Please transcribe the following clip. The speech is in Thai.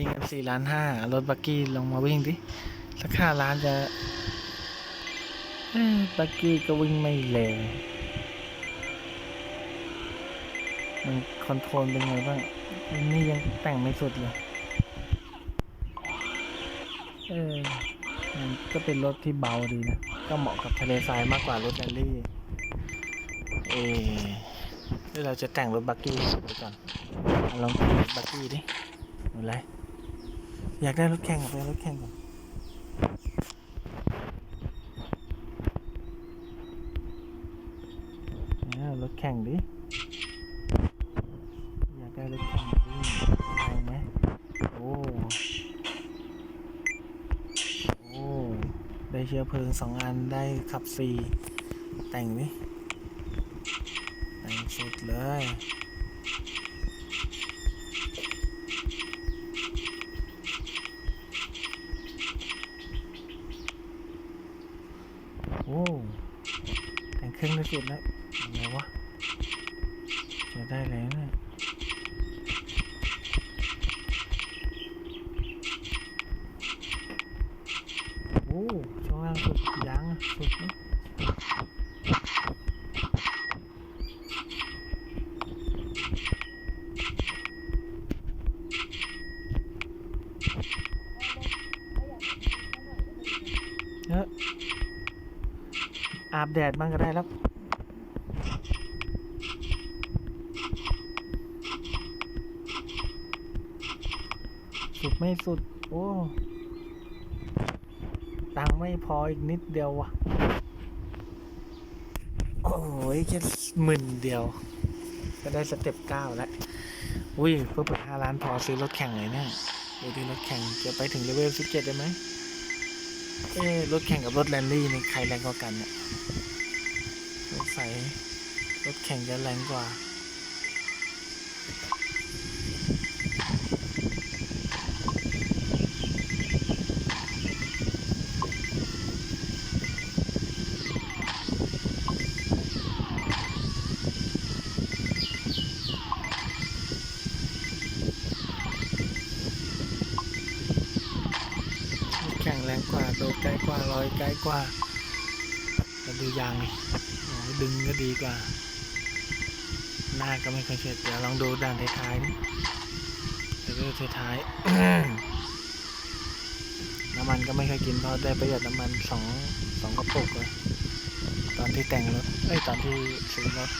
มีเงินสี่ล้านห้ารถบักกี้ลงมาวิ่งดิสักห้าล้านจะบักกี้ก็วิ่งไม่เร็วมันคอนโทรลเป็นไงบ้างอันนี่ยังแต่งไม่สุดเลย เออมันก็เป็นรถที่เบาดีนะ ก็เหมาะกับทะเลทรายมากกว่ารถแรลลี่ เออเดี๋ยวเราจะแต่งรถบักกี้ไปก่อนลองแต่งบักกี้ดิอะไร อยากได้รถแข่งกับไปรถแข่งก่อนเนี่ยรถแข่งดิ อยากได้รถแข่งดิแรงไหมโอ้ โอ้ ได้เชื้อเพลิงสองอันได้ขับฟรีแต่งดิแต่งสุดเลย โอ้ แต่งเครื่องได้สุดแล้วอะไรวะจะได้แล้วเนี่ยโอ้ช่วงล่างสุดยางอะสุดนะ อาบแดดบ้างก็ได้แล้วสุดไม่สุด โอ้ ตังค์ไม่พออีกนิดเดียววะโอ้ยแค่หมื่นเดียว ก็ได้สเต็ปเก้าแล้ว อุ้ยเพื่อเปิดห้าล้านพอซื้อรถแข่งเลยเนี่ยดูดิรถแข่งจะไปถึงเลเวลสิบเจ็ดได้ไหม เอ๊รถแข่งกับรถแรนลี่นี่ใครแรงกว่ากันเนี่ยรถไฟรถแข่งจะแรงกว่า แรงกว่าโดดไกลกว่าลอยไกลกว่าแต่ดูยางนี่ดึงก็ดีกว่า หน้าก็ไม่ค่อยเฉียดเดี๋ยวลองดูด่านท้ายๆนี่เดี๋ยวดูท้ายๆน้ำมันก็ไม่ค่อยกินเพราะได้ประหยัดน้ำมันสองสองกระปุกเลยตอนที่แต่งรถเอ้ยตอนที่ซื้อรถ